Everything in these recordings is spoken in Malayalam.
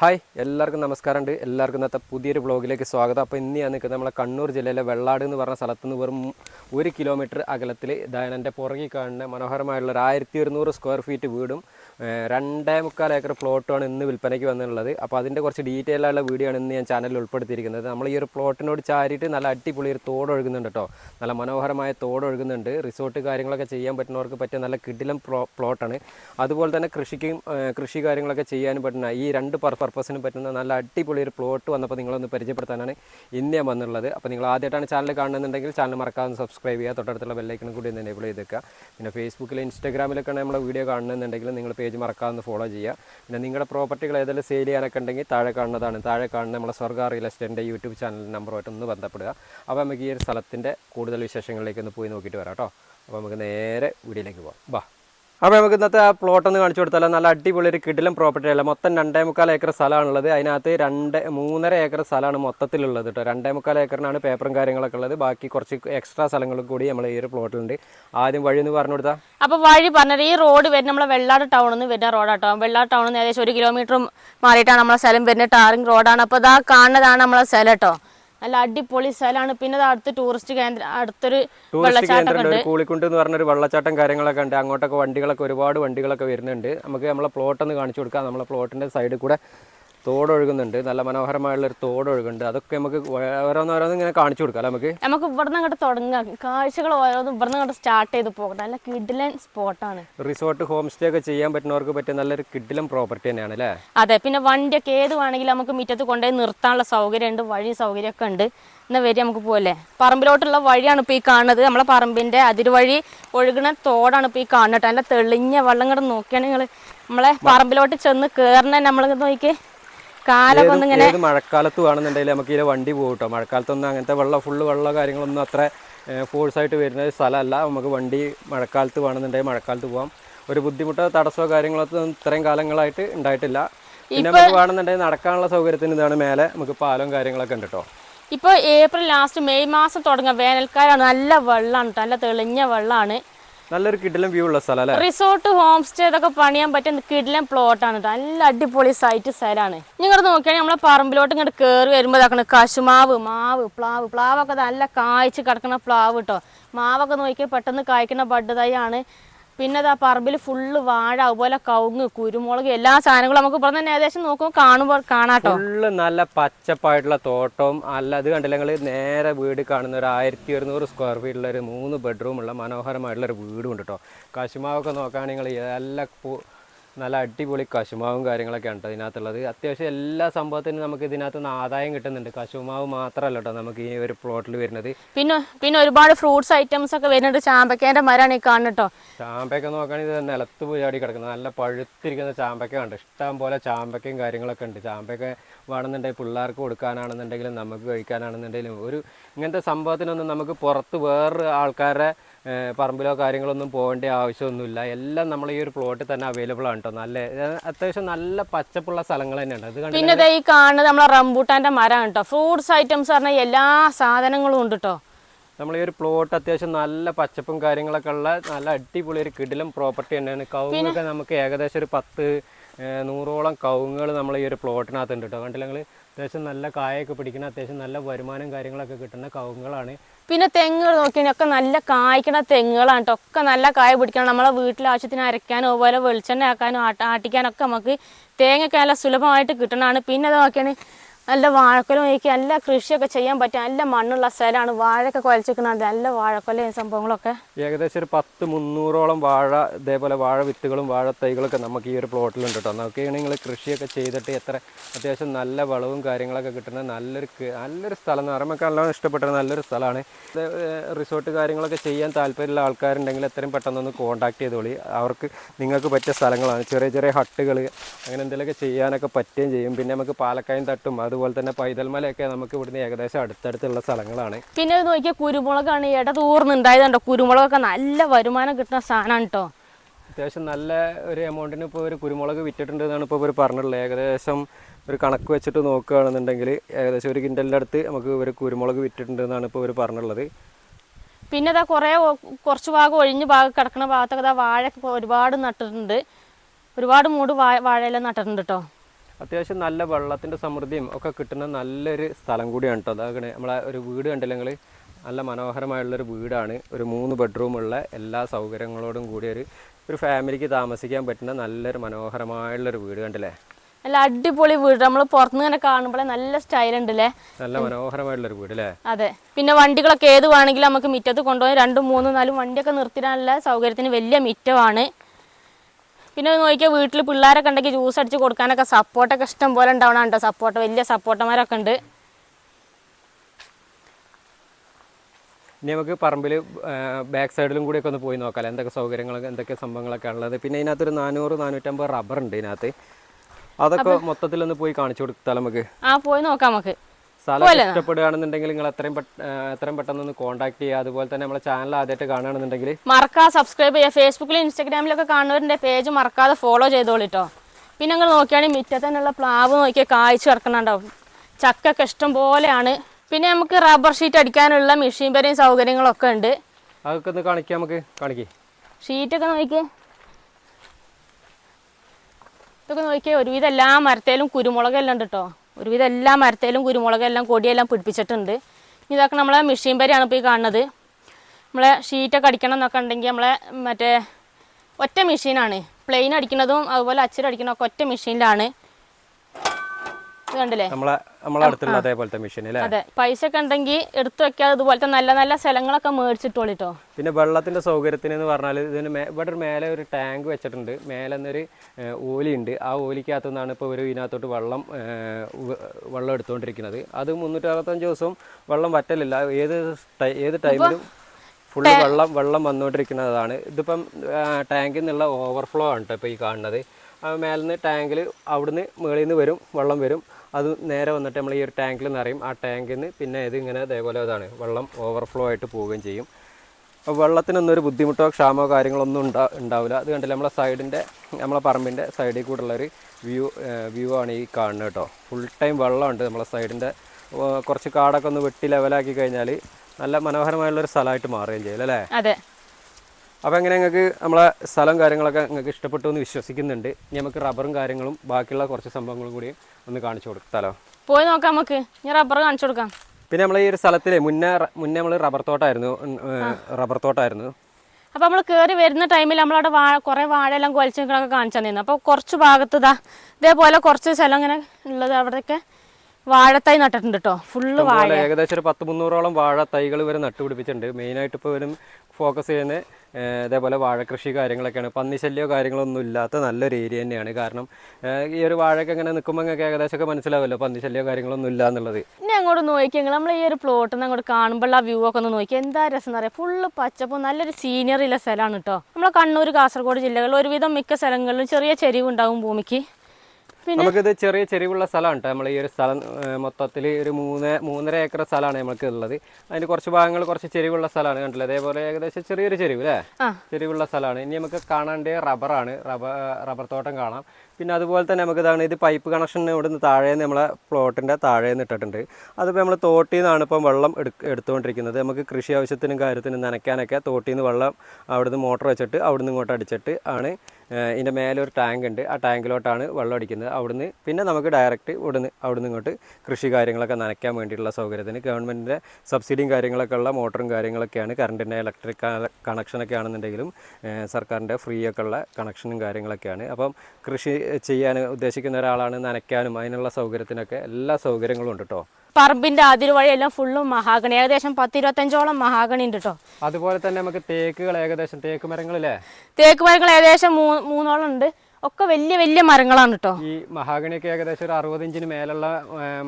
ഹായ് എല്ലാവർക്കും നമസ്കാരമുണ്ട്. എല്ലാവർക്കും ഇന്നത്തെ പുതിയൊരു ബ്ലോഗിലേക്ക് സ്വാഗതം. അപ്പോൾ ഇന്ന് ഞാൻ നിൽക്കുന്നത് നമ്മളെ കണ്ണൂർ ജില്ലയിലെ വെള്ളാട് എന്ന് പറഞ്ഞ സ്ഥലത്ത് നിന്ന് വെറും ഒരു കിലോമീറ്റർ അകലത്തിൽ ഇതാണ് എന്റെ പുറകിൽ കാണുന്ന മനോഹരമായുള്ള ഒരു ആയിരത്തി ഒരുന്നൂറ് സ്ക്വയർ ഫീറ്റ് വീടും രണ്ടേ മുക്കാൽ ഏക്കർ പ്ലോട്ടാണ് ഇന്ന് വിൽപ്പനയ്ക്ക് വന്നിട്ടുള്ളത്. അപ്പോൾ അതിന്റെ കുറച്ച് ഡീറ്റെയിൽ ആയുള്ള വീഡിയോ ആണ് ഇന്ന് ഞാൻ ചാനലിൽ ഉൾപ്പെടുത്തിയിരിക്കുന്നത്. നമ്മൾ ഈ ഒരു പ്ലോട്ടിനോട് ചാരിയിട്ട് നല്ല അടിപൊളി ഒരു തോട് ഒഴുകുന്നുണ്ട് കേട്ടോ നല്ല മനോഹരമായ തോട് ഒഴുകുന്നുണ്ട്. റിസോർട്ട് കാര്യങ്ങളൊക്കെ ചെയ്യാൻ പറ്റുന്നവർക്ക് പറ്റിയ നല്ല കിടിലം പ്ലോട്ടാണ്. അതുപോലെ തന്നെ കൃഷിക്കും കൃഷി കാര്യങ്ങളൊക്കെ ചെയ്യാനും പറ്റുന്ന ഈ രണ്ട് പർപ്പസിനും പറ്റുന്ന നല്ല അടിപൊളി ഒരു പ്ലോട്ട് വന്നപ്പോൾ നിങ്ങളൊന്ന് പരിചയപ്പെടുത്താനാണ് ഇന്ന് ഞാൻ വന്നുള്ളത് അപ്പോൾ നിങ്ങൾ ആദ്യമായിട്ടാണ് ചാനൽ കാണുന്നുണ്ടെങ്കിൽ ചാനൽ മറക്കാതെ സബ്സ്ക്രൈബ് ചെയ്യുക. തൊട്ടടുത്തുള്ള ബെല്ലൈക്കണും കൂടി ഒന്ന് എനേബിൾ ചെയ്തേക്കുക. പിന്നെ ഫേസ്ബുക്കിൽ ഇൻസ്റ്റാഗ്രാമിലൊക്കെയാണ് നമ്മളെ വീഡിയോ കാണുന്നുണ്ടെങ്കിൽ നിങ്ങൾ പേജ് മറക്കാതെ ഫോളോ ചെയ്യുക. പിന്നെ നിങ്ങളുടെ പ്രോപ്പർട്ടികൾ ഏതെങ്കിലും സെയിൽ ചെയ്യാനൊക്കെ ഉണ്ടെങ്കിൽ താഴെ കാണുന്നതാണ്. താഴെ കാണുന്ന നമ്മുടെ സ്വർഗ റിയൽ എസ്റ്റേറ്റിന്റെ യൂട്യൂബ് ചാനൽ നമ്പറുമായിട്ട് ഒന്ന് ബന്ധപ്പെടുക. അപ്പോൾ നമുക്ക് ഈ ഒരു സ്ഥലത്തിന്റെ കൂടുതൽ വിശേഷങ്ങളിലേക്ക് ഒന്ന് പോയി നോക്കിയിട്ട് വരാം കേട്ടോ. അപ്പോൾ നമുക്ക് നേരെ വീഡിയോയിലേക്ക് പോകാം ബാ. അപ്പോൾ നമുക്ക് ഇന്നത്തെ ആ പ്ലോട്ട് ഒന്ന് കാണിച്ചു കൊടുത്താലോ? നല്ല അടിപൊളി ഒരു കിടിലം പ്രോപ്പർട്ടി അല്ല? മൊത്തം രണ്ടേ മുക്കാൽ ഏക്കർ സ്ഥലമാണുള്ളത്. അതിനകത്ത് രണ്ട് മൂന്നര ഏക്കർ സ്ഥലമാണ് മൊത്തത്തിലുള്ളത് കേട്ടോ. രണ്ടേ മുക്കാൽ ഏക്കറിനാണ് പേപ്പറും കാര്യങ്ങളൊക്കെ ഉള്ളത്. ബാക്കി കുറച്ച് എക്സ്ട്രാ സ്ഥലങ്ങളും കൂടി നമ്മൾ ഈ ഒരു പ്ലോട്ടിലുണ്ട് ആദ്യം വഴി എന്ന് പറഞ്ഞു കൊടുത്താൽ അപ്പോൾ വഴി പറഞ്ഞത് ഈ റോഡ് വരുന്ന നമ്മളെ വെള്ളാട് ടൗണിൽ നിന്ന് വരുന്ന റോഡാട്ടോ വെള്ളാട് ടൗണിൽ നിന്ന് ഏകദേശം ഒരു കിലോമീറ്റർ മാറിയിട്ടാണ് നമ്മളെ സ്ഥലം വരുന്ന ടാറിംഗ് റോഡാണ് അപ്പോൾ ഇതാ കാണുന്നതാണ് നമ്മളെ സ്ഥലം കേട്ടോ നല്ല അടിപൊളി സ്ഥലമാണ്. പിന്നെ അടുത്ത് ടൂറിസ്റ്റ് കേന്ദ്രം അടുത്തൊരു ടൂറിസ്റ്റ് വെള്ളച്ചാട്ടം കേന്ദ്രം ഒരു കൂളിക്കുണ്ട് എന്ന് പറഞ്ഞൊരു വെള്ളച്ചാട്ടം കാര്യങ്ങളൊക്കെ ഉണ്ട്. അങ്ങോട്ടൊക്കെ വണ്ടികളൊക്കെ ഒരുപാട് വണ്ടികളൊക്കെ വരുന്നുണ്ട്. നമുക്ക് നമ്മളെ പ്ലോട്ട് ഒന്ന് കാണിച്ചു കൊടുക്കാം. നമ്മളെ പ്ലോട്ടിന്റെ സൈഡിൽ കൂടെ തോടൊഴുകുന്നുണ്ട്. നല്ല മനോഹരമായുള്ള ഒരു തോടൊഴുകുന്നുണ്ട് അതൊക്കെ നമുക്ക് ഓരോന്നോരോന്ന് ഇങ്ങനെ കാണിച്ചു കൊടുക്കാം നമുക്ക്? നമുക്ക് ഇവിടുന്ന് അങ്ങോട്ട് തുടങ്ങാം. കാഴ്ചകൾ ഓരോന്നും ഇവിടുന്ന് അങ്ങോട്ട് സ്റ്റാർട്ട് ചെയ്ത് പോകട്ടെ നല്ല കിഡിലൻ സ്പോട്ടാണ്. റിസോർട്ട് ഹോം സ്റ്റേ ഒക്കെ ചെയ്യാൻ പറ്റുന്നവർക്ക് പറ്റിയ നല്ലൊരു കിഡിലൻ പ്രോപ്പർട്ടി തന്നെയാണ് അല്ലേ? അതെ പിന്നെ വണ്ടിയൊക്കെ ഏത് വേണമെങ്കിലും നമുക്ക് മുറ്റത്ത് കൊണ്ടുപോയി നിർത്താനുള്ള സൗകര്യമുണ്ട് വഴി സൗകര്യമൊക്കെ ഉണ്ട്. എന്നാൽ വരി നമുക്ക് പോകല്ലേ പറമ്പിലോട്ടുള്ള വഴിയാണ് ഇപ്പോൾ ഈ കാണുന്നത്. നമ്മളെ പറമ്പിന്റെ അതിരുവഴി ഒഴുകുന്ന തോടാണ് ഇപ്പോൾ ഈ കാണുന്നത് നല്ല തെളിഞ്ഞ വെള്ളം കൂടെ നോക്കിയാണെങ്കിൽ നിങ്ങൾ നമ്മളെ പറമ്പിലോട്ട് ചെന്ന് കയറുന്ന നമ്മൾ നോക്കി കാലൊക്കെ ഒന്ന് ഇങ്ങനെ മഴക്കാലത്ത് വേണമെന്നുണ്ടെങ്കിൽ നമുക്ക് ഇതിലെ വണ്ടി പോകും കേട്ടോ. മഴക്കാലത്തൊന്നും അങ്ങനത്തെ വെള്ളം ഫുള്ള് വെള്ളം കാര്യങ്ങളൊന്നും അത്ര ഫോഴ്സ് ആയിട്ട് വരുന്ന ഒരു സ്ഥലമല്ല. നമുക്ക് വണ്ടി മഴക്കാലത്ത് വേണമെന്നുണ്ടെങ്കിൽ മഴക്കാലത്ത് പോകാം ഒരു ബുദ്ധിമുട്ടോ തടസ്സമോ കാര്യങ്ങളൊന്നും ഇത്രയും കാലങ്ങളായിട്ട് ഉണ്ടായിട്ടില്ല. പിന്നെ നമുക്ക് വേണമെന്നുണ്ടെങ്കിൽ നടക്കാനുള്ള സൗകര്യത്തിന് ഇതാണ് മേലെ നമുക്ക് പാലം കാര്യങ്ങളൊക്കെ ഉണ്ട് കേട്ടോ. ഇപ്പോൾ ഏപ്രിൽ ലാസ്റ്റ് മെയ് മാസം തുടങ്ങുക വേനൽക്കാലമാണ് നല്ല വെള്ളമാണ് നല്ല തെളിഞ്ഞ വെള്ളമാണ് നല്ലൊരു കിഡിലും വ്യൂ ഉള്ള സ്ഥലം അല്ലേ? റിസോർട്ട് ഹോം സ്റ്റേ ഇതൊക്കെ പണിയാൻ പറ്റിയ കിടിലൻ പ്ലോട്ടാണ് ട്ടോ. നല്ല അടിപൊളി സൈറ്റ് സ്ഥലമാണ് നിങ്ങൾ നോക്കിയാണെങ്കിൽ നമ്മളെ പറമ്പിലോട്ട് ഇങ്ങോട്ട് കയറി വരുമ്പോൾ ഇതാക്കണ കശുമാവ് മാവ് പ്ലാവ് പ്ലാവൊക്കെ നല്ല കായ്ച്ച് കിടക്കുന്ന പ്ലാവ് കേട്ടോ മാവൊക്കെ നോക്കിയാൽ പെട്ടെന്ന് കായ്ക്കുന്ന ബഡ് തൈയാണ് പിന്നെ അതാ പറമ്പിൽ ഫുള്ള് വാഴ അതുപോലെ കവുങ്ങ് കുരുമുളക് എല്ലാ സാധനങ്ങളും നമുക്ക് ഇവിടെ തന്നെ ഏകദേശം നോക്കുമ്പോൾ കാണുമ്പോൾ കാണാട്ടോ. ഫുള്ള് നല്ല പച്ചപ്പായിട്ടുള്ള തോട്ടവും അല്ല അത് കണ്ടില്ല നിങ്ങൾ നേരെ വീട് കാണുന്ന ഒരു ആയിരത്തി ഒരുന്നൂറ് സ്ക്വയർ ഫീറ്റുള്ള ഒരു മൂന്ന് ബെഡ്റൂമുള്ള മനോഹരമായിട്ടുള്ള ഒരു വീടും ഉണ്ട് കേട്ടോ കശുമാവൊക്കെ നോക്കുകയാണെങ്കിൽ നല്ല പു- നല്ല അടിപൊളി കശുമാവും കാര്യങ്ങളൊക്കെ ഉണ്ട് ഇതിനകത്തുള്ളത്. അത്യാവശ്യം എല്ലാ സംഭവത്തിനും നമുക്ക് ഇതിനകത്ത് നിന്ന് ആദായം കിട്ടുന്നുണ്ട്. കശുമാവ് മാത്രമല്ല കേട്ടോ നമുക്ക് ഈ ഒരു പ്ലോട്ടിൽ വരുന്നത്. പിന്നെ പിന്നെ ഒരുപാട് ഫ്രൂട്ട്സ് ഐറ്റംസ് ഒക്കെ വരുന്നുണ്ട്. ചാമ്പക്കേന്റെ മരമാണ് ഈ കാണുന്നത് കേട്ടോ. ചാമ്പയൊക്കെ നോക്കുകയാണെങ്കിൽ ഇത് നിലത്ത് പൂജാടി കിടക്കുന്നത് നല്ല പഴുത്തിരിക്കുന്ന ചാമ്പയ്ക്ക ഉണ്ട് ഇഷ്ടം പോലെ ചാമ്പയ്ക്കയും കാര്യങ്ങളൊക്കെ ഉണ്ട്. ചാമ്പയൊക്കെ വേണമെന്നുണ്ടെങ്കിൽ പിള്ളേർക്ക് കൊടുക്കാനാണെന്നുണ്ടെങ്കിലും നമുക്ക് കഴിക്കാനാണെന്നുണ്ടെങ്കിലും ഒരു ഇങ്ങനത്തെ സംഭവത്തിനൊന്നും നമുക്ക് പുറത്ത് വേറൊരു ആൾക്കാരുടെ പറമ്പിലോ കാര്യങ്ങളൊന്നും പോകേണ്ട ആവശ്യമൊന്നുമില്ല. എല്ലാം നമ്മൾ ഈ ഒരു പ്ലോട്ടിൽ തന്നെ അവൈലബിൾ ആണ് കേട്ടോ നല്ല അത്യാവശ്യം നല്ല പച്ചപ്പുള്ള സ്ഥലങ്ങൾ തന്നെയാണ്. അത് പിന്നെ ഈ കാണുന്നത് നമ്മളെ റംബൂട്ടാന്റെ മരം കേട്ടോ ഫ്രൂട്ട്സ് ഐറ്റംസ് പറഞ്ഞ എല്ലാ സാധനങ്ങളും ഉണ്ട് കേട്ടോ നമ്മൾ ഈ ഒരു പ്ലോട്ട് അത്യാവശ്യം നല്ല പച്ചപ്പും കാര്യങ്ങളൊക്കെ ഉള്ള നല്ല അടിപൊളി ഒരു കിടിലം പ്രോപ്പർട്ടി തന്നെയാണ്. കവുങ്ങൊക്കെ നമുക്ക് ഏകദേശം ഒരു പത്ത് നൂറോളം കവുങ്ങുകൾ നമ്മൾ ഈ ഒരു പ്ലോട്ടിനകത്ത് ഉണ്ട് കേട്ടോ കണ്ടില്ല നിങ്ങൾ അത്യാവശ്യം നല്ല കായൊക്കെ പിടിക്കുന്ന അത്യാവശ്യം നല്ല വരുമാനം കാര്യങ്ങളൊക്കെ കിട്ടുന്ന കവുങ്ങുകളാണ്. പിന്നെ തെങ്ങുകൾ നോക്കിയാൽ ഒക്കെ നല്ല കായ്ക്കണ തെങ്ങുകളാണ് കേട്ടോ ഒക്കെ നല്ല കായ പിടിക്കണം. നമ്മളെ വീട്ടിലെ ആവശ്യത്തിന് അരയ്ക്കാനും അതുപോലെ വെളിച്ചെണ്ണ ആക്കാനും ആട്ട ആട്ടിക്കാനൊക്കെ നമുക്ക് തേങ്ങയൊക്കെ നല്ല സുലഭമായിട്ട് കിട്ടണതാണ്. പിന്നെ അത് നോക്കിയാണ് നല്ല വാഴക്കൊല നോക്കി നല്ല കൃഷിയൊക്കെ ചെയ്യാൻ പറ്റും നല്ല മണ്ണുള്ള സ്ഥലമാണ്. വാഴയൊക്കെ കുഴച്ചിരിക്കുന്നുണ്ട് നല്ല വാഴക്കൊലയും സംഭവങ്ങളൊക്കെ. ഏകദേശം ഒരു പത്ത് മുന്നൂറോളം വാഴ ഇതേപോലെ വാഴ വിത്തുകളും വാഴ തൈകളൊക്കെ നമുക്ക് ഈ ഒരു പ്ലോട്ടിലുണ്ട് കേട്ടോ. നോക്കുകയാണെങ്കിൽ നിങ്ങൾ കൃഷിയൊക്കെ ചെയ്തിട്ട് എത്ര അത്യാവശ്യം നല്ല വളവും കാര്യങ്ങളൊക്കെ കിട്ടുന്ന നല്ലൊരു നല്ലൊരു സ്ഥലം. എന്ന് നല്ലോണം ഇഷ്ടപ്പെട്ട നല്ലൊരു സ്ഥലമാണ്. റിസോർട്ട് കാര്യങ്ങളൊക്കെ ചെയ്യാൻ താല്പര്യമുള്ള ആൾക്കാരുണ്ടെങ്കിൽ എത്രയും പെട്ടെന്നൊന്ന് കോൺടാക്ട് ചെയ്തോളി അവർക്ക് നിങ്ങൾക്ക് പറ്റിയ സ്ഥലങ്ങളാണ്. ചെറിയ ചെറിയ ഹട്ടുകൾ അങ്ങനെ എന്തെങ്കിലുമൊക്കെ ചെയ്യാനൊക്കെ പറ്റുകയും ചെയ്യും. പിന്നെ നമുക്ക് പാലക്കായും തട്ടും അതുപോലെ തന്നെ പൈതൽമലയൊക്കെ നമുക്ക് ഇവിടുന്ന് ഏകദേശം അടുത്തടുത്തുള്ള സ്ഥലങ്ങളാണ്. പിന്നെ ഇത് നോക്കിയാൽ കുരുമുളകാണ് ഇട തൂർന്നുണ്ടായതുണ്ടോ കുരുമുളകൊക്കെ നല്ല വരുമാനം കിട്ടുന്ന സാധനമാണ് കേട്ടോ അത്യാവശ്യം നല്ല ഒരു എമൗണ്ടിന് ഇപ്പോൾ ഒരു കുരുമുളക് വിറ്റിട്ടുണ്ട് എന്നാണ് ഇപ്പോൾ ഇവർ പറഞ്ഞിട്ടുള്ളത് ഏകദേശം ഒരു കണക്ക് വെച്ചിട്ട് നോക്കുകയാണെന്നുണ്ടെങ്കിൽ ഏകദേശം ഒരു കിൻഡലിന്റെ അടുത്ത് നമുക്ക് ഒരു കുരുമുളക് വിറ്റിട്ടുണ്ട് എന്നാണ് ഇപ്പോൾ ഇവർ പറഞ്ഞിട്ടുള്ളത് പിന്നെ അതാ കുറേ കുറച്ച് ഭാഗം ഒഴിഞ്ഞ് ഭാഗം കിടക്കുന്ന ഭാഗത്തൊക്കെ അതാ വാഴ ഒരുപാട് നട്ടിട്ടുണ്ട്. ഒരുപാട് മൂട് വാഴ വാഴയെല്ലാം നട്ടിട്ടുണ്ട് കേട്ടോ അത്യാവശ്യം നല്ല വെള്ളത്തിന്റെ സമൃദ്ധിയും ഒക്കെ കിട്ടുന്ന നല്ലൊരു സ്ഥലം കൂടിയാണ് കേട്ടോ. അതാണ് നമ്മളെ ഒരു വീട് കണ്ടില്ലെങ്കിൽ നല്ല മനോഹരമായുള്ളൊരു വീടാണ്. ഒരു മൂന്ന് ബെഡ്റൂമുള്ള എല്ലാ സൗകര്യങ്ങളോടും കൂടി ഒരു ഒരു ഫാമിലിക്ക് താമസിക്കാൻ പറ്റുന്ന നല്ലൊരു മനോഹരമായുള്ളൊരു വീട് കണ്ടില്ലേ? നല്ല അടിപൊളി വീട്. നമ്മൾ പുറത്തുനിന്ന് ഇങ്ങനെ കാണുമ്പോഴേ നല്ല സ്റ്റൈൽ ഉണ്ട് ഉണ്ടല്ലേ? നല്ല മനോഹരമായിട്ടുള്ളൊരു വീട് അല്ലേ അതെ. പിന്നെ വണ്ടികളൊക്കെ ഏത് വേണമെങ്കിലും നമുക്ക് മുറ്റത്ത് കൊണ്ടുപോയി. രണ്ടും മൂന്നും നാലും വണ്ടിയൊക്കെ നിർത്തിടാനുള്ള സൗകര്യത്തിന് വലിയ മിറ്റമാണ്. പിന്നെ നോക്കിയാൽ വീട്ടിൽ പിള്ളേരൊക്കെ ഉണ്ടെങ്കിൽ ജ്യൂസ് അടിച്ച് കൊടുക്കാനൊക്കെ സപ്പോർട്ടൊക്കെ ഇഷ്ടം പോലെ ഉണ്ടാവണം കേട്ടോ സപ്പോർട്ട് വലിയ സപ്പോർട്ടന്മാരൊക്കെ ഉണ്ട്. ഇനി നമുക്ക് പറമ്പിൽ ബാക്ക് സൈഡിലും കൂടിയൊക്കെ ഒന്ന് പോയി നോക്കാം. എന്തൊക്കെ സൗകര്യങ്ങളൊക്കെ എന്തൊക്കെ സംഭവങ്ങളൊക്കെ ഉള്ളത്. പിന്നെ ഇതിനകത്തൊരു നാനൂറ് നാനൂറ്റമ്പത് റബ്ബർ ഉണ്ട് ഇതിനകത്ത്. അതൊക്കെ മൊത്തത്തിൽ ഒന്ന് പോയി കാണിച്ചു കൊടുത്താൽ നമുക്ക്? ആ പോയി നോക്കാം നമുക്ക്. സ്ഥലം ഇഷ്ടപ്പെടുകയാണെന്നുണ്ടെങ്കിൽ നിങ്ങൾ എത്രയും എത്രയും പെട്ടെന്ന് ഒന്ന് കോൺടാക്ട് ചെയ്യുക. അതുപോലെ തന്നെ നമ്മളെ ചാനൽ ആദ്യമായിട്ട് കാണുകയാണെന്നുണ്ടെങ്കിൽ മറക്കാതെ സബ്സ്ക്രൈബ് ചെയ്യുക. ഫേസ്ബുക്കിലും ഇൻസ്റ്റാഗ്രാമിലൊക്കെ കാണുന്നവരുടെ പേജ് മറക്കാതെ ഫോളോ ചെയ്തോളിട്ടോ പിന്നെ നിങ്ങൾ നോക്കിയാണെങ്കിൽ മുറ്റത്തെ തന്നെയുള്ള പ്ലാവ് നോക്കിയാൽ കായ്ച്ചു കിടക്കുന്നുണ്ടാവും. ചക്കൊക്കെ ഇഷ്ടം പോലെയാണ്. പിന്നെ നമുക്ക് റബ്ബർ ഷീറ്റ് അടിക്കാനുള്ള മെഷീൻ വരെയും സൗകര്യങ്ങളൊക്കെ ഉണ്ട്. അതൊക്കെ ഒന്ന് കാണിക്കാം നമുക്ക്. കാണിക്കേ. ഷീറ്റൊക്കെ നോക്കിയേ ഇതൊക്കെ നോക്കിയേ ഒരുവിധം എല്ലാ മരത്തേലും കുരുമുളകെല്ലാം ഉണ്ട് കേട്ടോ ഒരുവിധം എല്ലാ മരത്തേലും കുരുമുളകെല്ലാം കൊടിയെല്ലാം പിടിപ്പിച്ചിട്ടുണ്ട്. ഇതൊക്കെ നമ്മളെ മെഷീൻ പരിയാണ് ഇപ്പോൾ ഈ കാണുന്നത്. നമ്മളെ ഷീറ്റൊക്കെ അടിക്കണം എന്നൊക്കെ ഉണ്ടെങ്കിൽ നമ്മളെ മറ്റേ ഒറ്റ മെഷീനാണ് പ്ലെയിൻ അടിക്കുന്നതും അതുപോലെ അച്ചിരടിക്കുന്നതൊക്കെ ഒറ്റ മെഷീനിലാണ് കണ്ടില്ലേ? നമ്മളെ നമ്മളെ അടുത്തുള്ള അതേപോലത്തെ മെഷീൻ അല്ലേ? അതെ. പൈസ ഒക്കെ ഉണ്ടെങ്കിൽ എടുത്തു വെക്കാതെ ഇതുപോലത്തെ നല്ല നല്ല സ്ഥലങ്ങളൊക്കെ മേടിച്ചിട്ടോളിട്ടോ. പിന്നെ വെള്ളത്തിന്റെ സൗകര്യത്തിന് എന്ന് പറഞ്ഞാൽ ഇതിന് ഇവിടെ ഒരു മേലെ ഒരു ടാങ്ക് വെച്ചിട്ടുണ്ട്. മേലെ നിന്നൊരു ഓലിയുണ്ട്. ആ ഓലിക്കകത്തു നിന്നാണ് ഇപ്പോൾ ഒരു ഇതിനകത്തോട്ട് വെള്ളം വെള്ളം എടുത്തുകൊണ്ടിരിക്കുന്നത് അത് മുന്നൂറ്റി അറുപത്തഞ്ച് ദിവസവും വെള്ളം വറ്റലില്ല. ഏത് ഏത് ടൈമിലും ഫുള്ള് വെള്ളം വെള്ളം വന്നുകൊണ്ടിരിക്കുന്നതാണ് ഇതിപ്പം ടാങ്കിൽ നിന്നുള്ള ഓവർഫ്ലോ ആണ് കേട്ടോ ഇപ്പോൾ ഈ കാണുന്നത്. മേലിൽ നിന്ന് ടാങ്കിൽ അവിടുന്ന് മുകളിൽ നിന്ന് വരും വെള്ളം വരും. അത് നേരെ വന്നിട്ട് നമ്മൾ ഈ ഒരു ടാങ്കിൽ നിറയും ആ ടാങ്കിൽ നിന്ന് പിന്നെ ഇത് ഇങ്ങനെ ഇതേപോലെ ഇതാണ്. വെള്ളം ഓവർഫ്ലോ ആയിട്ട് പോവുകയും ചെയ്യും. അപ്പോൾ വെള്ളത്തിനൊന്നും ഒരു ബുദ്ധിമുട്ടോ ക്ഷാമോ കാര്യങ്ങളൊന്നും ഉണ്ടാ ഉണ്ടാവില്ല. അത് കണ്ടില്ല നമ്മളെ സൈഡിന്റെ നമ്മളെ പറമ്പിന്റെ സൈഡിൽ കൂടെ ഉള്ളൊരു വ്യൂ വ്യൂ ആണ് ഈ കാണുന്നത് കേട്ടോ. ഫുൾ ടൈം വെള്ളമുണ്ട് നമ്മളെ സൈഡിന്റെ കുറച്ച് കാടൊക്കെ ഒന്ന് വെട്ടി ലെവലാക്കി കഴിഞ്ഞാൽ നല്ല മനോഹരമായുള്ളൊരു സ്ഥലമായിട്ട് മാറുകയും ചെയ്യും അല്ലേ? അപ്പോൾ എങ്ങനെ നിങ്ങൾക്ക് നമ്മളെ സ്ഥലം കാര്യങ്ങളൊക്കെ നിങ്ങൾക്ക് ഇഷ്ടപ്പെട്ടു എന്ന് വിശ്വസിക്കുന്നുണ്ട്. ഇനി നമുക്ക് റബ്ബറും കാര്യങ്ങളും ബാക്കിയുള്ള കുറച്ച് സംഭവങ്ങളും കൂടി ഒന്ന് കാണിച്ചു കൊടുത്താലോ? പോയി നോക്കാം നമുക്ക്. ഇനി റബ്ബർ കാണിച്ചു കൊടുക്കാം. പിന്നെ നമ്മൾ ഈ ഒരു സ്ഥലത്തിലെ മുന്നേ മുന്നേ നമ്മൾ റബ്ബർ തോട്ടായിരുന്നു റബ്ബർ തോട്ടായിരുന്നു. അപ്പോൾ നമ്മൾ കയറി വരുന്ന ടൈമിൽ നമ്മളവിടെ വാഴ കുറേ വാഴയെല്ലാം കൊലച്ചൊക്കെ കാണിച്ചു തന്നിരുന്നു. അപ്പോൾ കുറച്ച് ഭാഗത്ത് ഇതാ ഇതേപോലെ കുറച്ച് സ്ഥലം ഇങ്ങനെ ഉള്ളത് അവിടെയൊക്കെ വാഴത്തൈ നട്ടിട്ടുണ്ട് കേട്ടോ ഫുള്ള് വാഴ ഏകദേശം ഒരു പത്ത് മുന്നൂറോളം വാഴ തൈകൾ വരെ നട്ടുപിടിപ്പിച്ചിട്ടുണ്ട്. മെയിനായിട്ട് ഇപ്പോൾ ഇവരും ഫോക്കസ് ചെയ്യുന്നത് അതേപോലെ ഇതേപോലെ വാഴ കൃഷി കാര്യങ്ങളൊക്കെയാണ്. പന്നിശല്യോ കാര്യങ്ങളൊന്നും ഇല്ലാത്ത നല്ലൊരു ഏരിയ തന്നെയാണ്. കാരണം ഈ ഒരു വാഴയൊക്കെ ഇങ്ങനെ നിൽക്കുമ്പോൾ നിങ്ങൾക്ക് ഏകദേശമൊക്കെ മനസ്സിലാവുമല്ലോ പന്നിശല്യോ കാര്യങ്ങളൊന്നും ഇല്ല എന്നുള്ളത്. ഇനി അങ്ങോട്ട് നോക്കിയെങ്കിൽ നമ്മൾ ഈ ഒരു പ്ലോട്ടിൽ നിന്ന് അങ്ങോട്ട് കാണുമ്പോൾ ആ വ്യൂ ഒക്കെ ഒന്ന് നോക്കി എന്താ രസം എന്ന് പറയാം ഫുള്ള് പച്ചപ്പും നല്ലൊരു സീനിയർ ഉള്ള സ്ഥലമാണ് കേട്ടോ നമ്മളെ കണ്ണൂർ കാസർഗോഡ് ജില്ലകളിൽ ഒരുവിധം മിക്ക സ്ഥലങ്ങളിലും ചെറിയ ചെരിവ് ഉണ്ടാവും ഭൂമിക്ക്. നമുക്കിത് ചെറിയ ചെരിവുള്ള സ്ഥലമാണ് കേട്ടോ നമ്മൾ ഈ ഒരു സ്ഥലം മൊത്തത്തിൽ ഒരു മൂന്ന് മൂന്നര ഏക്കർ സ്ഥലമാണ് നമുക്ക് ഉള്ളത് അതിന് കുറച്ച് ഭാഗങ്ങൾ കുറച്ച് ചെരിവുള്ള സ്ഥലമാണ് കണ്ടില്ല? അതേപോലെ ഏകദേശം ചെറിയൊരു ചെരിവ് അല്ലേ ചെരിവുള്ള സ്ഥലമാണ്. ഇനി നമുക്ക് കാണാണ്ട് റബ്ബറാണ്. റബ്ബർ റബ്ബർ തോട്ടം കാണാം. പിന്നെ അതുപോലെ തന്നെ നമുക്ക് ഇതാണ് ഇത് പൈപ്പ് കണക്ഷൻ ഇവിടുന്ന് താഴെ നമ്മളെ പ്ലോട്ടിന്റെ താഴെ നിന്ന് ഇട്ടിട്ടുണ്ട്. അതിപ്പോൾ നമ്മൾ തോട്ടിൽ നിന്നാണ് ഇപ്പം വെള്ളം എടു എടുത്തുകൊണ്ടിരിക്കുന്നത്. നമുക്ക് കൃഷി ആവശ്യത്തിനും കാര്യത്തിനും നനയ്ക്കാനൊക്കെ തോട്ടിൽ നിന്ന് വെള്ളം അവിടുന്ന് മോട്ടർ വെച്ചിട്ട് അവിടുന്ന് ഇങ്ങോട്ട് അടിച്ചിട്ട് ആണ് ഇതിന്റെ മേലെ ഒരു ടാങ്ക് ഉണ്ട്. ആ ടാങ്കിലോട്ടാണ് വെള്ളം അടിക്കുന്നത്. അവിടുന്ന് പിന്നെ നമുക്ക് ഡയറക്റ്റ് ഇവിടുന്ന് അവിടുന്ന് ഇങ്ങോട്ട് കൃഷി കാര്യങ്ങളൊക്കെ നനയ്ക്കാൻ വേണ്ടിയിട്ടുള്ള സൗകര്യത്തിന് ഗവൺമെന്റിന്റെ സബ്സിഡിയും കാര്യങ്ങളൊക്കെ ഉള്ള മോട്ടറും കാര്യങ്ങളൊക്കെയാണ് കറണ്ടിന്റെ ഇലക്ട്രിക് കണക്ഷനൊക്കെ ആണെന്നുണ്ടെങ്കിലും സർക്കാരിന്റെ ഫ്രീ ഒക്കെ ഉള്ള കണക്ഷനും കാര്യങ്ങളൊക്കെയാണ്. അപ്പം കൃഷി ചെയ്യാൻ ഉദ്ദേശിക്കുന്ന ഒരാളാണ് നനയ്ക്കാനും അതിനുള്ള സൗകര്യത്തിനൊക്കെ എല്ലാ സൗകര്യങ്ങളും ഉണ്ട് കേട്ടോ പറമ്പിന്റെ അതിര് വഴിയെല്ലാം ഫുള്ളും മഹാഗണി ഏകദേശം പത്ത് ഇരുപത്തഞ്ചോളം മഹാഗണി ഉണ്ട് കേട്ടോ അതുപോലെ തന്നെ നമുക്ക് തേക്കുകൾ ഏകദേശം തേക്ക് മരങ്ങളില്ലേ തേക്ക് മരങ്ങൾ ഏകദേശം മൂന്നോളം ഉണ്ട്. ഒക്കെ വലിയ വലിയ മരങ്ങളാണ് കേട്ടോ ഈ മഹാഗണിയൊക്കെ ഏകദേശം ഒരു അറുപത് ഇഞ്ചിന് മേലുള്ള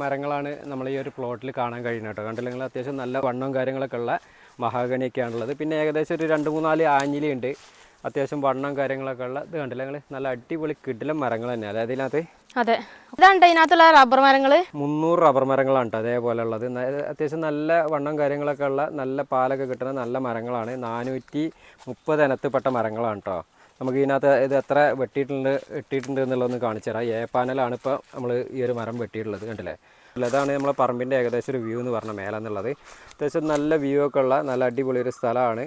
മരങ്ങളാണ് നമ്മൾ ഈ ഒരു പ്ലോട്ടിൽ കാണാൻ കഴിയുന്നത് കേട്ടോ കണ്ടില്ല നിങ്ങൾ? അത്യാവശ്യം നല്ല വണ്ണവും കാര്യങ്ങളൊക്കെ ഉള്ള മഹാഗണിയൊക്കെയാണുള്ളത്. പിന്നെ ഏകദേശം ഒരു രണ്ട് മൂന്നാൽ ആഞ്ഞിലിയുണ്ട്. അത്യാവശ്യം വണ്ണം കാര്യങ്ങളൊക്കെ ഉള്ള ഇത് കണ്ടില്ല നിങ്ങൾ നല്ല അടിപൊളി കിടിലം മരങ്ങൾ തന്നെ. അതായത് ഇതിനകത്ത് അതെ. ഇതാണ് ഇതിനകത്തുള്ള റബ്ബർ മരങ്ങൾ മുന്നൂറ് റബ്ബർ മരങ്ങളാണ് കേട്ടോ അതേപോലെ ഉള്ളത് ന- അത്യാവശ്യം നല്ല വണ്ണം കാര്യങ്ങളൊക്കെ ഉള്ള നല്ല പാലൊക്കെ കിട്ടുന്ന നല്ല മരങ്ങളാണ്. നാനൂറ്റി മുപ്പത് ഇനത്തിൽപ്പെട്ട മരങ്ങളാണ് കേട്ടോ നമുക്ക് ഇതിനകത്ത് ഇത് എത്ര വെട്ടിയിട്ടുണ്ട് ഇട്ടിട്ടുണ്ട് എന്നുള്ളതൊന്ന് കാണിച്ചു തരാം. എ പാനലാണ് ഇപ്പോൾ നമ്മൾ ഈ ഒരു മരം വെട്ടിയിട്ടുള്ളത് കണ്ടില്ലേ? അതാണ് ഇതാണ് നമ്മളെ പറമ്പിന്റെ ഏകദേശം ഒരു വ്യൂ എന്ന് പറഞ്ഞ മേലെന്നുള്ളത് അത്യാവശ്യം നല്ല വ്യൂ ഒക്കെ ഉള്ള നല്ല അടിപൊളി ഒരു സ്ഥലമാണ്.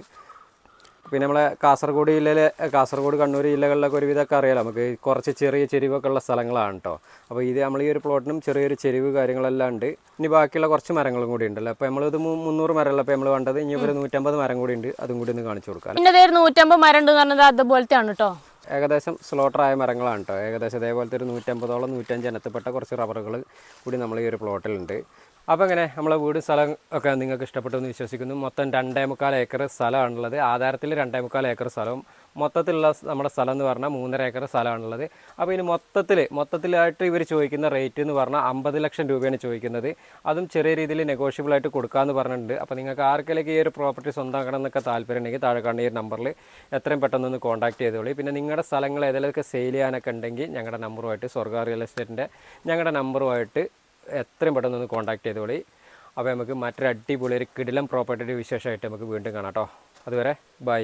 പിന്നെ നമ്മളെ കാസർഗോഡ് ജില്ലയിലെ കാസർഗോഡ് കണ്ണൂർ ജില്ലകളിലൊക്കെ ഒരുവിധമൊക്കെ അറിയാലോ. നമുക്ക് കുറച്ച് ചെറിയ ചെരിവൊക്കെ ഉള്ള സ്ഥലങ്ങളാണ് കേട്ടോ അപ്പോൾ ഇത് നമ്മൾ ഈ ഒരു പ്ലോട്ടിനും ചെറിയൊരു ചെരിവ് കാര്യങ്ങളെല്ലാം ഉണ്ട്. ഇനി ബാക്കിയുള്ള കുറച്ച് മരങ്ങളും കൂടി ഉണ്ടല്ലോ. അപ്പോൾ നമ്മളിത് മുന്നൂറ് മരമല്ല അപ്പോൾ നമ്മൾ വേണ്ടത് ഇനി ഒരു നൂറ്റമ്പത് മരം കൂടി ഉണ്ട്. അതും കൂടി ഒന്ന് കാണിച്ചു കൊടുക്കാം ഇന്നത്തെ പേര് നൂറ്റമ്പത് മരം ഉണ്ട് പറഞ്ഞത് അതുപോലത്തെ ആണ് കേട്ടോ ഏകദേശം സ്ലോട്ടറായ മരങ്ങളാണ് കേട്ടോ ഏകദേശം ഇതേപോലത്തെ ഒരു നൂറ്റമ്പതോളം നൂറ്റഞ്ച് ഇനത്തിൽപ്പെട്ട കുറച്ച് റബ്ബറുകൾ കൂടി നമ്മൾ ഈ ഒരു പ്ലോട്ടിലുണ്ട്. അപ്പോൾ അങ്ങനെ നമ്മളെ വീട് സ്ഥലം ഒക്കെ നിങ്ങൾക്ക് ഇഷ്ടപ്പെട്ടു എന്ന് വിശ്വസിക്കുന്നു. മൊത്തം രണ്ടേ മുക്കാൽ ഏക്കർ സ്ഥലമാണുള്ളത്. ആധാരത്തിൽ രണ്ടേ മുക്കാൽ ഏക്കർ സ്ഥലവും മൊത്തത്തിലുള്ള നമ്മുടെ സ്ഥലം എന്ന് പറഞ്ഞാൽ മൂന്നര ഏക്കർ സ്ഥലമാണുള്ളത്. അപ്പോൾ ഇനി മൊത്തത്തിൽ മൊത്തത്തിലായിട്ട് ഇവർ ചോദിക്കുന്ന റേറ്റ് എന്ന് പറഞ്ഞാൽ അമ്പത് ലക്ഷം രൂപയാണ് ചോദിക്കുന്നത്. അതും ചെറിയ രീതിയിൽ നെഗോഷ്യബിൾ ആയിട്ട് കൊടുക്കാമെന്ന് പറഞ്ഞിട്ടുണ്ട്. അപ്പോൾ നിങ്ങൾക്ക് ആർക്കെങ്കിലും ഈ ഒരു പ്രോപ്പർട്ടി സ്വന്തമാക്കണം എന്നൊക്കെ താല്പര്യം ഉണ്ടെങ്കിൽ താഴെ കാണുന്ന ഈ നമ്പറിൽ എത്രയും പെട്ടെന്ന് ഒന്ന് കോൺടാക്ട് ചെയ്തോളൂ. പിന്നെ നിങ്ങളുടെ സ്ഥലങ്ങൾ ഏതെങ്കിലുമൊക്കെ സെയിൽ ചെയ്യാനൊക്കെ ഉണ്ടെങ്കിൽ ഞങ്ങളുടെ നമ്പറുമായിട്ട് സ്വർഗ റിയൽ എസ്റ്റേറ്റിന്റെ ഞങ്ങളുടെ നമ്പറുമായിട്ട് എത്രയും പെട്ടെന്ന് ഒന്ന് കോൺടാക്ട് ചെയ്തോളി അപ്പോൾ നമുക്ക് മറ്റൊരു അടിപൊളി ഒരു കിടിലം പ്രോപ്പർട്ടിയുടെ വിശേഷമായിട്ട് നമുക്ക് വീണ്ടും കാണാം കേട്ടോ. അതുവരെ ബൈ